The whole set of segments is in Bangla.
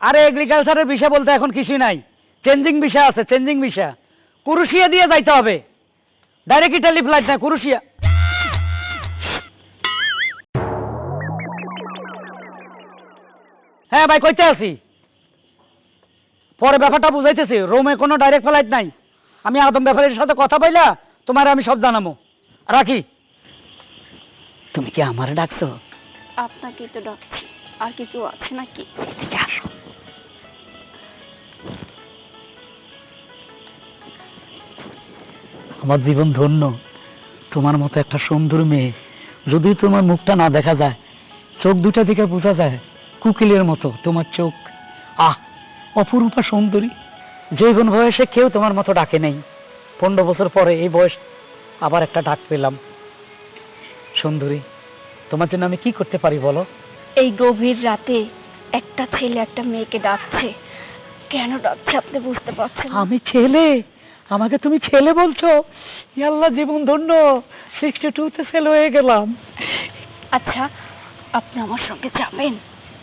আরে এগ্রিকালচারের বিষয় বলতে এখন কিছুই নাই। চেঞ্জিং বিষয় আছে চেঞ্জিং বিষয়। কুরুশিয়া দিয়ে যাইতে হবে। ডাইরেক্ট ইটালি ফ্লাইট না কুরুশিয়া। হ্যাঁ ভাই কইতে আছি পরে ব্যাপারটা বুঝাইতেছি রোমে কোনো ডাইরেক্ট ফ্লাইট নাই। আমি আদম ব্যাপারীর সাথে কথা বইলা তোমার আমি সব জানাব রাখি। তুমি কি আমার ডাকছো? আপনাকেই তো ডাকছি আর কিছু আছে নাকি? আসো। আমার জীবন ধন্য। তোমার মতো একটা সুন্দর মেয়ে। যদি তোমার মুখটা না দেখা যায় চোখ দুটা দিকে বোঝা যায় কুকিলের মতো তোমার চোখ। আহ অপরূপা সুন্দরী। যে কোন বয়সে কেউ তোমার মতো ডাকে নেই। পনেরো বছর পরে এই বয়স আবার একটা ডাক পেলাম। সুন্দরী তোমার জন্য আমি কি করতে পারি বলো? এই গভীর রাতে একটা ছেলে একটা মেয়েকে ডাকছে। কেন ডাকছে আপনি বুঝতে পারছেন আমি ছেলে? আমাকে তুমি ছেলে বলছো? আল্লাহ জীবন ধন্য। সিক্সটি টুতে ফেল হয়ে গেলাম। আচ্ছা আপনি আমার সঙ্গে যাবেন?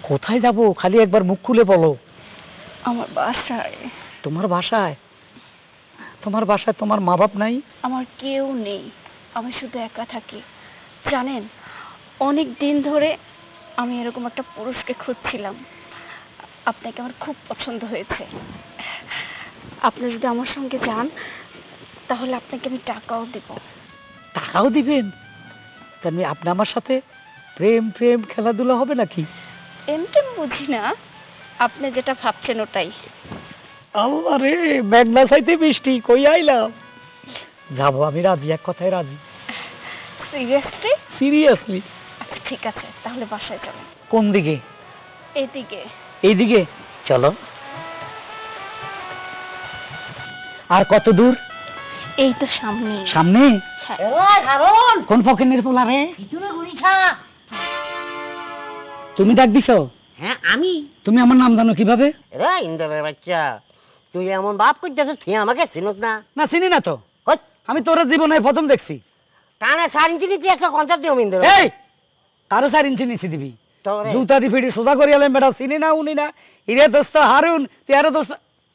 কোথায় যাব? খালি একবার মুখ খুলে বলো। আমার বাসায়। তোমার বাসায়? তোমার বাসায় তোমার মা বাপ নাই? আমার কেউ নেই। আমি শুধু একা থাকি। জানেন অনেক দিন ধরে আমি এরকম একটা পুরুষকে খুঁজছিলাম। আপনাকে আমার খুব পছন্দ হয়েছে। আপনি যদি আমার সঙ্গে যান তাহলে আপনাকে আমি টাকাও দেব। টাকাও দিবেন? তাহলে আপনি আমার সাথে প্রেম প্রেম খেলাধুলা হবে নাকি? এমনি বুঝি না। আপনি যেটা ভাবছেন ওটাই। আল্লাহ রে মেঘনা চাইতে বৃষ্টি কই আইলাম? যাব আমি রাজি এক কথায় রাজি। সিরিয়াসলি সিরিয়াসলি আচ্ছা ঠিক আছে তাহলে বাসায় চলেন। কোন দিকে? এদিকে। এইদিকে? চলো। আর কত দূর? এই তো সামনে। সামনে? হ্যাঁ। কোন ফকিনের পোলা রে? তুমি ডাক দিছো? হ্যাঁ আমি। তুমি আমার নাম জানো কীভাবে? রে ইন্দ্রের বাচ্চা। তুই এমন বাপ করতেছিস তুই আমাকে চিনুস না। না চিনি না তো। আমি তোর জীবনে প্রথম দেখছি। কানে সার ইঞ্চি তুই একটা কনসার্ট দিও ইন্দ্র। এই! কারও চার ইঞ্চি নিচে দিবি। তোরে জুতা দি ফিটি সোজা করি এলাম বেটা চিনি না উনি না। ইরে দোস্ত হারুন তেরো দোস্ত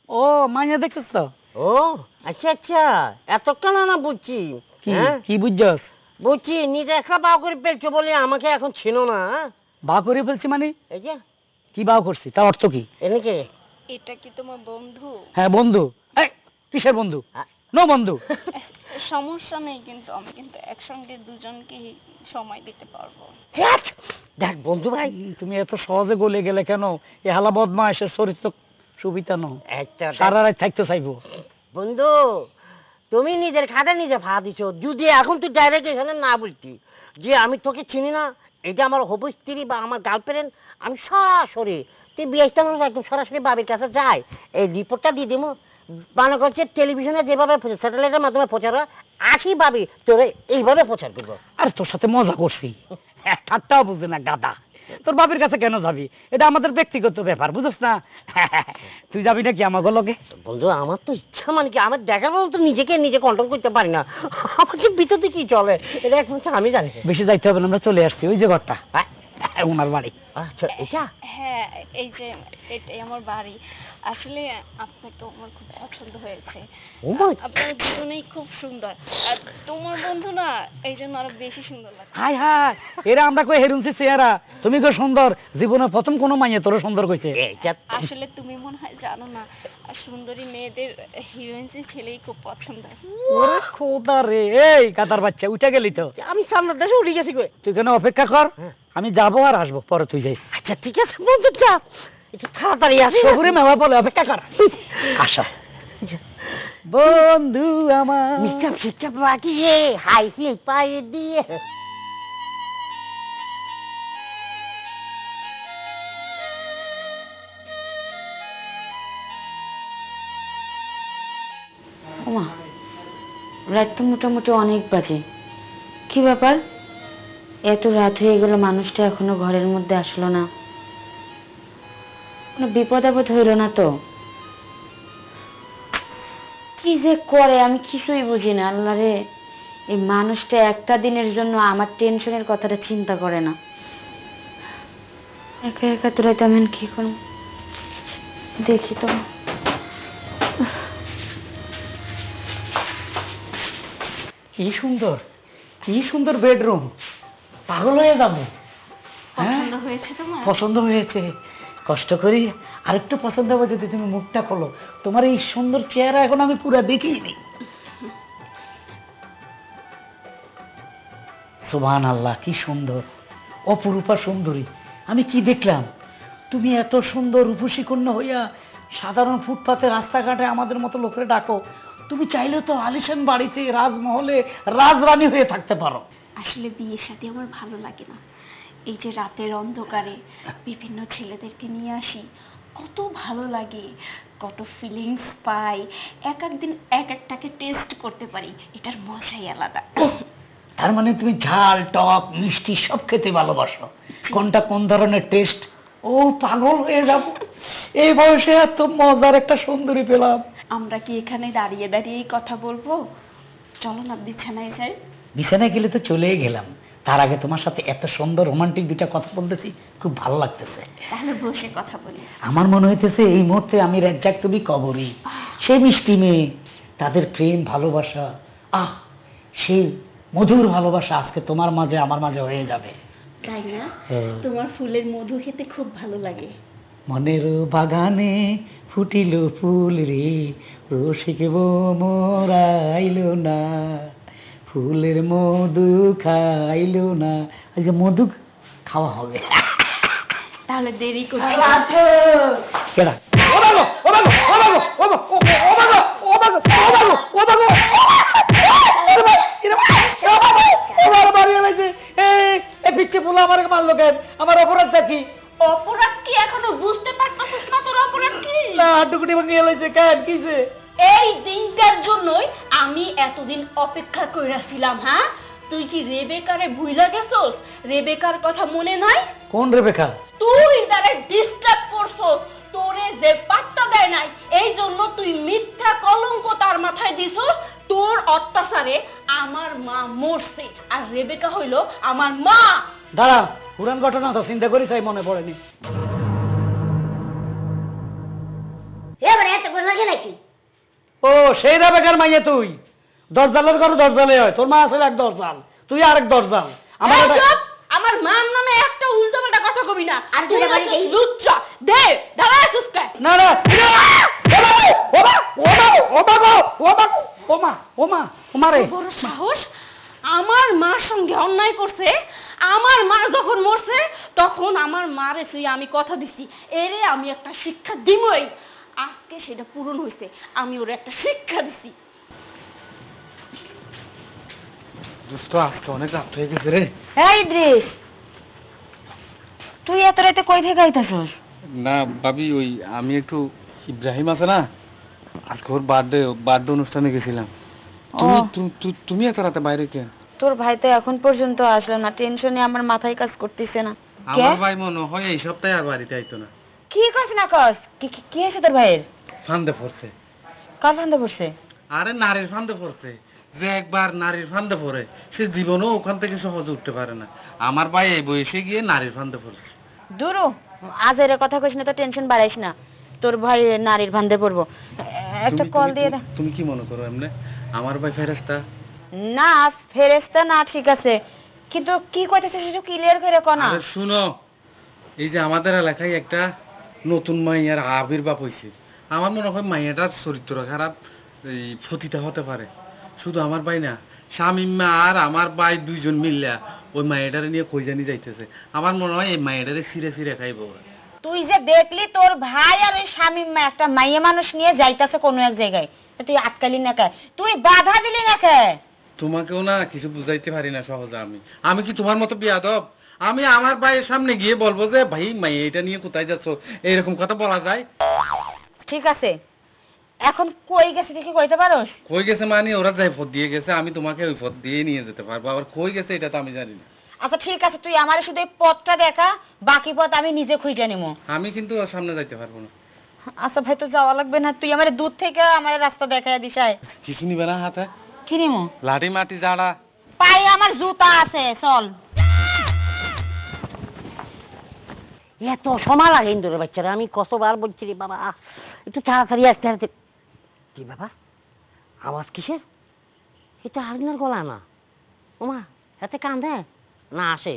ও মাইয়া দেখছিস তো? ও? আচ্ছা আচ্ছা এতক্ষণ না বুঝছি। কি হ্যাঁ? কি বুঝছস? বুঝছি নিজে একটা বাউ করে পেলছো বলে আমাকে এখন চিনো না হ্যাঁ? বা করে ফেলছি মানে? এই যে। কি বাও করছি তার অর্থ কি? এনেকে। এটা কি তোমার বন্ধু? হ্যাঁ বন্ধু। এই কিসের বন্ধু? নো বন্ধু। সমস্যা নেই কিন্তু আমি কিন্তু একসঙ্গে দুজনকে সময় দিতে পারব। দেখ বন্ধু ভাই। তুমি এত সহজে গলে গেলে কেন? এ হালা বদমাইশের চরিত্র সুবিধা ন একটা সারা রাত থাকতে চাইব। বন্ধু তুমি নিজের খাতে নিজে ভা দিছো। যদি এখন তুই ডাইরেক্ট এখানে না বলতি যে আমি তোকে চিনি না এটা আমার হবু স্ত্রী বা আমার গার্লফ্রেন্ড আমি সরাসরি তুই বিয়েটা মানুষ একদম সরাসরি বাবির কাছে যায় এই রিপোর্টটা দিয়ে দিব মনে করছে টেলিভিশনে যেভাবে স্যাটেলাইটের মাধ্যমে প্রচার হয় আসি বাবি তোরে এইভাবে প্রচার করব। আর তোর সাথে মজা করছি। ঠাট্টাও বুঝে না গাদা তোর বাপের কাছে কেন যাবি? এটা আমাদের ব্যক্তিগত ব্যাপার বুঝছ না? তুই যাবি নাকি আমাকে লগে? বন্ধু আমার তো ইচ্ছা মানে কি আমার দেখা বলতো নিজেকে নিজে কন্ট্রোল করতে পারি না। আমাকে ভিতরে কি চলে? এটা একমাত্র আমি জানি। বেশি যাইতে হবে না আমরা চলে আসছি ওই যে ঘরটা। ওনার বাড়ি। আচ্ছা এটা? হ্যাঁ এই যে এটাই আমার বাড়ি। আসলে আপনাকে আমার খুব পছন্দ হয়েছে। আপনারা দুজনেই খুব সুন্দর। আর তোমার বন্ধু না এই জন্য আরও বেশি সুন্দর লাগে হাই হাই এরা আমরা কই হেরুনছি চেহারা তুমি কই সুন্দর? জীবনে প্রথম কোনো মাইয়ে তোর সুন্দর কইছে। আসলে তুমি মনে হয় জানো না সুন্দরী মেয়েদের হিরোইন ছেলেই খুব পছন্দ। ওরে খোদা রে এই কাতার বাচ্চা উঠে গেলি তো। আমি সামনের দেশে উঠে গেছি গো তুই কেন অপেক্ষা কর। হ্যাঁ। আমি যাব আর আসব পরে তুই যাই আচ্ছা ঠিক আছে বন্ধু যা। একটু তাড়াতাড়ি আসি। শহুরে মেওয়া বলে অপেক্ষা কর। আসা। বন্ধু আমার। মিস্টার সিস্টার লাগিয়ে হাই হিল পায়ে দিয়ে। ওমা রাত তো মোটামুটি অনেক বাজে। কি ব্যাপার? এত রাত হয়ে গেল, মানুষটা এখনও ঘরের মধ্যে আসলো না। কোনো বিপদ আপদ হইল না তো? কি যে করে, আমি কিছুই বুঝি না। আল্লাহ রে, এই মানুষটা একটা দিনের জন্য আমার টেনশনের কথাটা চিন্তা করে না। একা একা তো রাতে আমি কি করব? দেখি তো। কি সুন্দর কি সুন্দর বেডরুম। পাগল হয়ে যাব। হ্যাঁ? পছন্দ হয়েছে তোমার? পছন্দ হয়েছে। কষ্ট করি। আরেকটু পছন্দ হবে যদি তুমি মুখটা খোলো। তোমার এই সুন্দর চেহারা এখন আমি পুরো দেখিনি। সুবহান আল্লাহ কি সুন্দর। অপরূপা সুন্দরী। আমি কি দেখলাম? তুমি এত সুন্দর রূপসী কন্যা হইয়া সাধারণ ফুটপাতে রাস্তাঘাটে আমাদের মতো লোকের ডাকো। তুমি চাইলে তো আলিশান বাড়িতে রাজমহলে রাজরানী হয়ে থাকতে পারো। আসলে বিয়ের সাথে আমার ভালো লাগে না। এই যে রাতের অন্ধকারে বিভিন্ন ছেলেদেরকে নিয়ে আসি কত ভালো লাগে কত ফিলিংস পাই এক একদিন এক একটাকে টেস্ট করতে পারি এটার মজাই আলাদা। তার মানে তুমি ঝাল টক মিষ্টি সব খেতে ভালোবাসো। কোনটা কোন ধরনের টেস্ট ও পাগল হয়ে যাব। এই বয়সে এত মজার একটা সুন্দরী পেলাম। আমরা কি এখানে দাঁড়িয়ে দাঁড়িয়েই কথা বলব? চলো না বিছানায় যাই। বিছানায় গেলে তো চলেই গেলাম। তার আগে তোমার সাথে এত সুন্দর রোমান্টিক দুইটা কথা বলতেছি খুব ভালো লাগতেছে। তাহলে বসে কথা বলি। আমার মনে হইতেছে এই মুহূর্তে আমি রেজ্জাক তুমি কবরই সেই মিষ্টি মেয়ে তাদের প্রেম ভালোবাসা আহ সেই মধুর ভালোবাসা আজকে তোমার মাঝে আমার মাঝে হয়ে যাবে। তাই না? হ্যাঁ। তোমার ফুলের মধু খেতে খুব ভালো লাগে। মনের বাগানে ফুটিল ফুল রে রসিক মোরাইল না। ফুলের মধু খাইলো না আজকে মধু খাওয়া হবে তাহলে দেরি করি কেডা? ও বাগো, ও বাগো, ও বাগো, ও বাগো, ও- ও ও বাগো, ও বাগো, ও বাগো। এরে ভাই, এরে ভাই, ও বাগো, ও বাগো, বাড়িয়ে লাগছে। এই, এই পিচ্চি পোলা আমারে মারলো কেন? আমার অপরাধটা কি? অপরাধ কি এখনও বুঝতে পারতেছিস না তোর অপরাধ কি না, হাড্ডুকুটি ভাঙিয়ে লাগছে কেন? কিসে? এই দিনটার জন্যই আমি এতদিন অপেক্ষা কইরাছিলাম হ্যাঁ? তুই কি রেবেকারে ভুইলা গেছস? রেবেকার কথা মনে নাই? কোন রেবেকা? তুই যারা ডিস্টার্ব করছস তোরে যে পাত্তা দেয় নাই এই জন্য তুই মিথ্যা কলঙ্ক তার মাথায় দিছস তোর অত্যাচারে আমার মা মরছে। আর রেবেকা হইল আমার মা! দাঁড়া পুরান ঘটনা তো চিন্তা করি তাই মনে পড়েনি। এবারে এত লাগে নাকি? ও সেই রেবেকার মাইয়ে তুই। দশ জালের ঘরে দশ জালে হয়? তোর মা আসলে এক দশ জাল তুই আরেক দশ জাল আমার এই! আমার মার নামে একটা উল্টো পাল্টা কথা কবি না। আর তুই হচ্ছিস দেই। লুচ্চা। দে দাঁড়া আছিস কে? না না ও বাবা, ও বাবা, ও বাবা, ও বাবা, ও মা ও মা ও মা রে। বড় সাহস! আমার মার সঙ্গে অন্যায় করছে। আমার মা যখন মরছে তখন আমার মারে তুই আমি কথা দিছি। এরে আমি একটা শিক্ষা দিমই। আজকে সেটা পূরণ হয়েছে। আমি ওর একটা শিক্ষা দিছি। দোস্ত আজকে অনেক রাত হয়ে গেছে রে। এই ইদ্রিস তুই এত রাতে কই থেকে আইতাছস? না ভাবি ওই আমি একটু ইব্রাহিম আছে না আজকে ওর বার্থডে বার্থডে অনুষ্ঠানে গেছিলাম। তুমি তুমি এত রাতে বাইরে কেন তোর ভাই তো এখন পর্যন্ত আসলো না টেনশনে আমার মাথায় কাজ করতেছে না। আমার ভাই মনে হয় এই সপ্তাহে আর বাড়িতে আইতো না। কি কস না কস? কি কি- হয়েছে তোর ভাইয়ের? ফান্দে পড়ছে। কার ফান্দে পড়ছে? আরে নারীর ফান্দে পড়ছে। যে একবার নারীর ফান্দে পড়ে সে জীবনেও ওখান থেকে সহজে উঠতে পারে না। আমার ভাই এই বয়সে গিয়ে নারীর ফান্দে পড়ছে। দূরু আজ এর কথা কইস না তো টেনশন বাড়াইস না। তোর ভাই নারীর ভান্দে পড়ব। একটা কল দিয়ে দে। তুমি কি মনে করো এমনি? আমার ভাই ফেরেশতা? না ফেরেশতা না ঠিক আছে। কিন্তু কি কইতেছিস একটু ক্লিয়ার করে ক না। আরে শুনো এই যে আমাদের এলাকায় একটা নতুন মাইয়ার আবির্ভাব হয়েছে আমার মনে হয় মাইয়াটার চরিত্র খারাপ এই ফতিতা হতে পারে। শুধু আমার ভাই না শামিম্মা আর আমার ভাই দুইজন মিললা ওই মাইয়াটারে নিয়ে কই জানি যাইতেছে। আমার মনে হয় এই মাইয়াটারে ফিরে ফিরে খাইবো। তুই যে দেখলি তোর ভাই আর ওই স্বামী মা একটা মাইয়া মানুষ নিয়ে যাইতাছে কোনো এক জায়গায় তুই আটকালি না কে? তুই বাধা দিলি না কে? তোমাকেও না কিছু বুঝাইতে পারি না সহজে আমি। আমি কি তোমার মতো বিয়াদব? আমি আমার ভাইয়ের সামনে গিয়ে বলব যে ভাই মাইয়া এটা নিয়ে কোথায় যাচ্ছ? এইরকম কথা বলা যায়? ঠিক আছে। এখন কই গেছে দেখি কইতে পারোস? কই গেছে মানে ওরা যাই পথ দিয়ে গেছে আমি তোমাকে ওই পথ দিয়ে নিয়ে যেতে পারব। আবার কই গেছে এটা তো আমি জানি না। আচ্ছা ঠিক আছে তুই আমার শুধু এই পথটা দেখা বাকি পথ আমি নিজে খুঁজে নিবো আমি কিন্তু ওর সামনে যাইতে পারব না। আচ্ছা ভাই তো যাওয়া লাগবে না। তুই আমার দূর থেকে আমার রাস্তা দেখায় দিশায় কিছু নিবে না হাতে? কি নিমো? লাঠি মাটি জাড়া পায়ে আমার জুতা আছে চল। এত সময় লাগে ইন্দুরে বাচ্চারা আমি কতবার বলছি রে বাবা একটু তাড়াতাড়ি আসতে আসতে কি বাবা আওয়াজ কিসের এটা হারিনার গলা না ওমা এতে কান্দে না আসে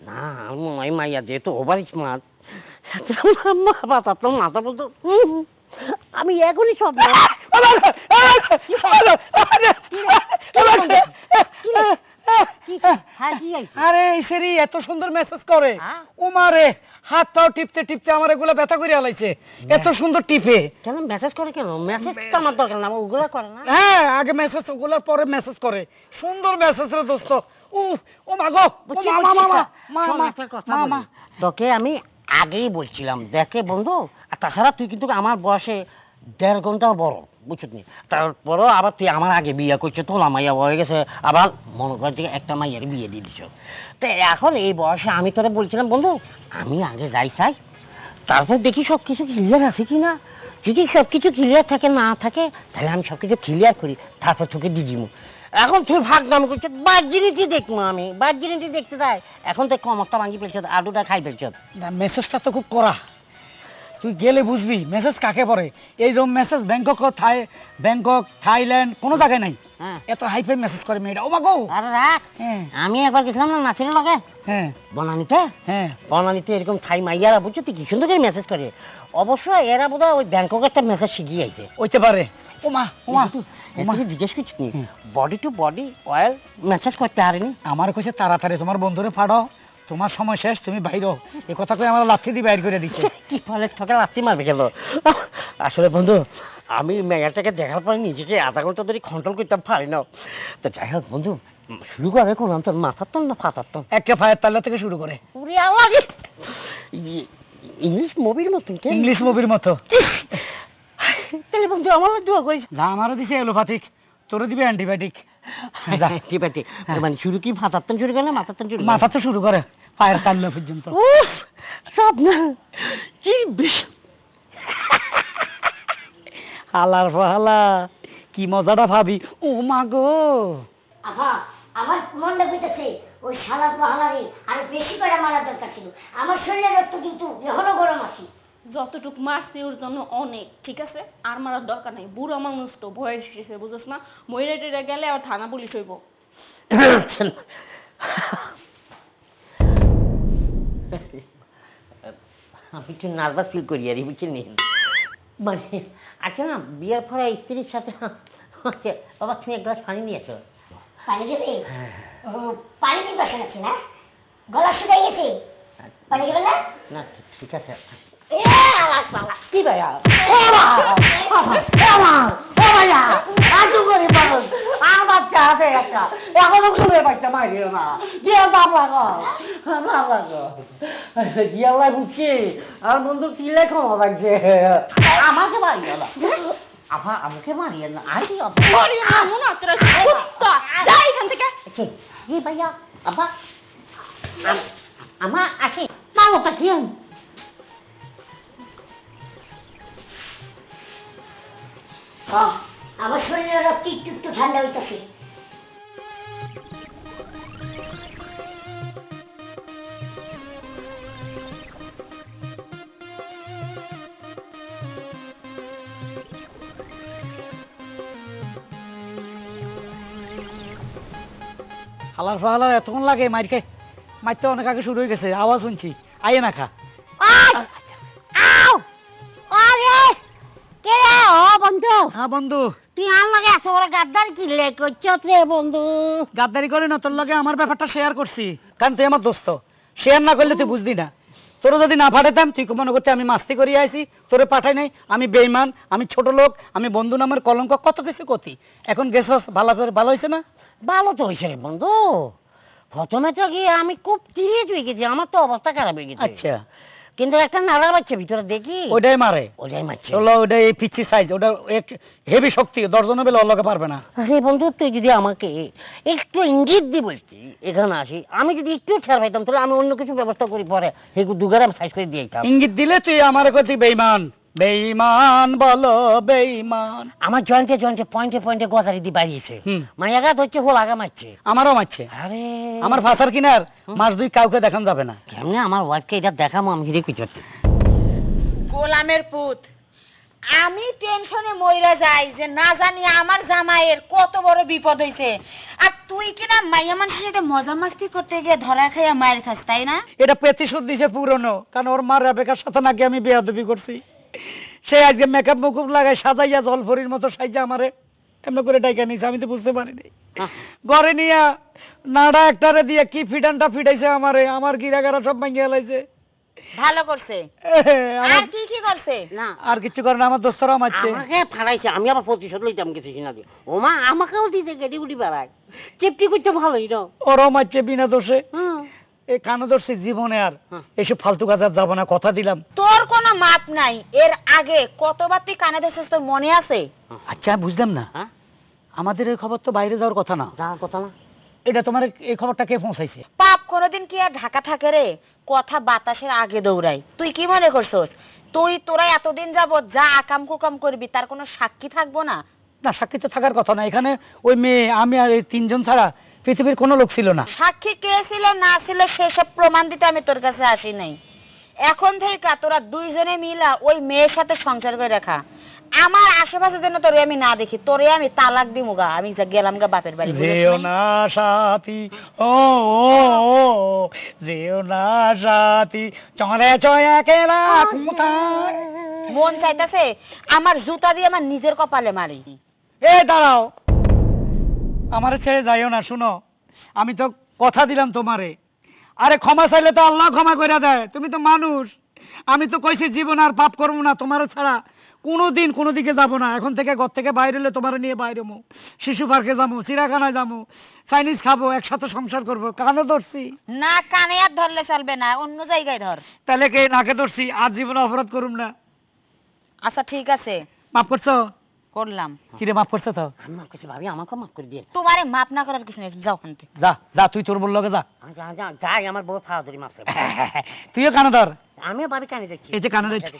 না আমি মাইয়া যেহেতু ওভার স্মার্ট মাথা মাথা বলতো আমি এখনই সব হ্যাঁ হয়েছে? আরে সেরি এত সুন্দর মেসেজ করে। হ্যাঁ? উমারে হাত পাও টিপতে টিপতে আমার এগুলো ব্যথা করে আলাইছে। এত সুন্দর টিপে। কেন মেসেজ করে কেন? মেসেজ তো আমার দরকার না ওগুলো করে না। হ্যাঁ আগে মেসেজ পরে মেসেজ করে। সুন্দর মেসেজ রে দোস্ত। ও ও বুঝছি, মা মা বুঝছি, মা মা শোন, মা একটা কথা মা বলি। মা তোকে আমি আগেই বলছিলাম দেখে বন্ধু আর তাছাড়া তুই কিন্তু আমার বয়সে দেড় ঘণ্টা বড়। বুঝছিস তারপরও আবার তুই আমার আগে বিয়ে করছ তোলা মাইয়া হয়ে গেছে, আবার মনে কর যে একটা মাইয়ার বিয়ে দিয়ে দিছ। তো এখন এই বয়সে আমি তোরা বলছিলাম, বন্ধু, আমি আগে যাই, চাই। তারপর দেখি সব কিছু ক্লিয়ার আছে কি না যদি সব কিছু ক্লিয়ার থাকে, না থাকে, তাহলে আমি সব কিছু ক্লিয়ার করি। তারপর তোকে দিয়ে দিবো এখন তুই ভাগ নাম করছ বার্জিনিটি দেখব আমি বার্জিনিটি দেখতে চাই এখন তো কমরটা ভাঙি ফেলছ আলুটা খাই ফেলছ মেসেজটা তো খুব কড়া। তুই গেলে বুঝবি মেসেজ কাকে পড়ে। এই রকম massage Bangkok Thai Bangkok Thailand কোনো জায়গায় নাই। হ্যাঁ। এত হাইফাই মেসেজ করে মেয়েটা। ও মা গো! আরে রাখ। হ্যাঁ। আমি একবার গেছিলাম না নাচিনের লগে? হ্যাঁ। বনানিতে? হ্যাঁ। বনানিতে এরকম থাই মাইয়ারা বুঝছ তুই কি সুন্দর করে মেসেজ করে। অবশ্য এরা বোধহয় ওই ব্যাংকক একটা মেসেজ শিখিয়ে আইছে। হইতে পারে। ও মা ও মা ও মা জিজ্ঞেস করছিস body to body oil massage করতে পারিনি আমার কইছে তাড়াতাড়ি তোমার বন্ধুরে ফাড়াও। তোমার সময় শেষ তুমি বাইরো এ কথা কই আমার লাথি দিয়ে বাইর করে দিচ্ছে কি ফলে ঠকে লাথি মারবে গেল আসলে বন্ধু আমি মেয়ারটাকে দেখার পরে নিজেকে আধা ঘণ্টা ধরে কন্ট্রোল করতে পারি না। তো যাই হোক বন্ধু শুরু করে কোন তোর মাথার তো না ফাটার তো একে ফায়ার তাল্লা থেকে শুরু করে। উড়ে আওয়াজ! ইংলিশ মুভির মতন কে? ইংলিশ মুভির মতো। তাহলে বন্ধু আমার দোয়া করিস। যা আমারও দিছে এলোপ্যাথিক তোরও দিবে অ্যান্টিবায়োটিক মানে শুরু কি ফাটার শুরু করে না মাথার শুরু করে? মাথা তো শুরু করে। ফায়ার তাল্লা পর্যন্ত। উফ কি হালার ফালা কি মজাটা ভাবি। ও মা গো। আমার মনটা ওই পাহালারে আরও বেশি করে মারার দরকার ছিল। আমার শরীরের রক্ত কিন্তু এখনও গরম আছে। যতটুক মারছি ওর জন্য অনেক ঠিক আছে? আর মারার দরকার নাই। বুড়ো মানুষ তো ভয়ে শেষে বুঝছ না? মহিলা টেরা গেলে আর থানা পুলিশ হইব। আমি একটু নার্ভাস ফিল করি আর বুঝছেন মানে আচ্ছা না বিয়ের পরে স্ত্রীর সাথে হচ্ছে বাবা তুমি এক গ্লাস পানি নিয়ে এসো পানি দেবে? পানি দিতে আসে নাকি না? গলা শুকাই গেছে? পানি দেবে না? না ঠিক আছে। এ, আওয়াজ পাওয়া। কি ভাইয়া আমার চাষে একটা। এখনও শুনে বাচ্চা মারিও না জিয়া বাপ লাগো বাপ লাগো জিয়া লাই বুঝছি আর বন্ধু কি লেখো লাগছে আমাকে মারিও না আপা আমাকে মারিয়ে না আর কি আপা মরিও না, মনে কুত্তা, যা এখান থেকে। কি ভাইয়া আপা আম- আমা আসি মারো তাকিয়ে ও, আমার শরীরের রক্ত একটু একটু ঠান্ডা হইতেছে হালার ফালা এতক্ষণ লাগে মাইরকে মারতে অনেক আগে শুরু হয়ে গেছে আওয়াজ শুনছি। আইয়ে না খা। হ্যাঁ বন্ধু। তুই আর লাগে আসো ওরা গাদ্দার কি লে রে বন্ধু? গাদ্দারি করে না তোর লগে আমার ব্যাপারটা শেয়ার করছি। কারণ তুই আমার দোস্ত। শেয়ার না করলে তুই বুঝবি না। তোর যদি না পাঠাতাম তুই মনে করতে আমি মাস্তি আইছি? তোরে পাঠাই নাই আমি বেইমান আমি ছোট লোক আমি বন্ধু নামের কলঙ্ক কত কিছু কতি। এখন গেছস ভালো করে ভালো হয়েছে না? ভালো তো হয়েছে রে বন্ধু। প্রথমে তো গিয়ে আমি খুব সিরিয়াস হয়ে গেছি আমার তো অবস্থা খারাপ হয়ে গেছে। আচ্ছা। কিন্তু একটা নালা বাচ্চা ভিতরে দেখি? ওইটাই মারে। ওটাই মারছে। চলো ওটা এই পিচ্ছি সাইজ ওটা এক হেভি শক্তি দশজনে বেলে অল্লকে পারবে না। আরে বন্ধু তুই যদি আমাকে একটু ইঙ্গিত দি বলছি এখানে আসি আমি যদি একটু ছাড় পাইতাম তাহলে আমি অন্য কিছু ব্যবস্থা করি পরে হেগু দুগারাম সাইজ করে দিয়ে দিতাম ইঙ্গিত দিলে তুই আমার কাছে বেইমান বেঈমান বলো বেইমান আমার জয়েন্টে জয়েন্টে পয়েন্টে পয়েন্টে গজারি দিয়ে বাড়িয়েছে। হুম। মাইয়াগা ধরছে হোল আগা মারছে। আমারও মারছে। আরে। আমার ভাষার কিনার মাস দুই কাউকে দেখান যাবে না। কেমনে আমার ওয়াইফকে এটা দেখামো আমি হিরে কুচতে গোলামের পুত আমি টেনশনে মইরা যাই যে না জানি আমার জামাইয়ের কত বড় বিপদ হইছে। আর তুই কিনা মাইয়া মানুষের সাথে মজা মাস্তি করতে গিয়ে ধরা খাইয়া মায়ের খাস তাই না? এটা প্রতিশোধ দিছে পুরনো কারণ ওর মার রেবেকার সাথে নাকি আমি বেয়াদবি করছি। সে আজকে মেকআপ মুকুপ লাগায় সাজাইয়া জলফরির মতো সাইজা আমারে। এমনি করে ডাইকা নিছে আমি তো বুঝতে পারিনি। ঘরে নিয়া নাড়া একটারে দিয়ে কি ফিডানটা ফিটাইছে আমারে আমার গিরাগারা সব ভাঙিয়ে লাইছে। ভালো করছে। আর কি কি করছে? না। আর কিছু করে না আমার দোস্তরা মারছে। আমাকে ফাড়াইছে আমি আবার প্রতিশোধ লইতাম কিছু কিনা দিয়ে। ও মা আমাকেও দিতে গেটি উঠি বেড়ায় চেপটি করতে ভালোই না ওরাও মারছে বিনা দোষে। হুম। এই জীবনে আর এসব ফালতু কাজ আর যাব না কথা দিলাম। তোর কোনো মাপ নাই। এর আগে কতবার তুই কানে ধরছিস তোর মনে আছে? আচ্ছা বুঝলাম না। হ্যাঁ? আমাদের এই খবর তো বাইরে যাওয়ার কথা না। যাওয়ার কথা না? এটা তোমার এই খবরটা কে পৌঁছাইছে? পাপ কোনোদিন কি আর ঢাকা থাকে রে? কথা বাতাসের আগে দৌড়াই তুই কি মনে করছস? তুই তোরা এতদিন যাবত যা আকাম কুকাম করবি তার কোনো সাক্ষী থাকব না? না সাক্ষী তো থাকার কথা না। এখানে ওই মেয়ে আমি আর এই তিনজন ছাড়া পৃথিবীর কোনো লোক ছিল না। সাক্ষী কে ছিল না ছিল সেসব প্রমাণ দিতে আমি তোর কাছে আসি নাই। এখন থেকে তোরা দুইজনে মিলা ওই মেয়ের সাথে সংসার করে রাখা। আমার আশেপাশে যেন তোরে আমি না দেখি তোরে আমি তালাক দিমু গা আমি গেলাম গা বাপের বাড়ি যেও না সাথী ও যেও না সাথী চলে চয়া কেলা কোথায়? মন চাইতেছে আমার জুতা দিয়ে আমার নিজের কপালে মারি। এ দাঁড়াও আমারে ছেড়ে যাইও না শুনো। আমি তো কথা দিলাম তোমারে। আরে ক্ষমা চাইলে তো আল্লাহ ক্ষমা করে দেয় তুমি তো মানুষ। আমি তো কইছি জীবন আর পাপ করব না তোমারও ছাড়া কোনো দিন কোনো দিকে যাব না। এখন থেকে ঘর থেকে বাইরে হলে তোমার নিয়ে বাইরে মো শিশু পার্কে যাব চিড়াখানায় যাব চাইনিজ খাব একসাথে সংসার করব। কানে ধরছি। না কানে আর ধরলে চলবে না অন্য জায়গায় ধর। তাহলে কে নাকে ধরছি? আর জীবনে অপরাধ করুম না। আচ্ছা ঠিক আছে। মাফ করছ? করলাম। কিরে মাফ করছে তো? আমি মাফ করছি ভাবি আমাকে মাফ করে দিয়ে তোমারে মাফ না করার কিছু নেই যাও ওখান থেকে। যা যা তুই তোর লগে যা। যা যা যাই আমার বউ ফাওয়া ধরি মাফ করে তুইও কানে ধর। আমিও ভাবি কানে দেখছি এই যে কানে ধরছি।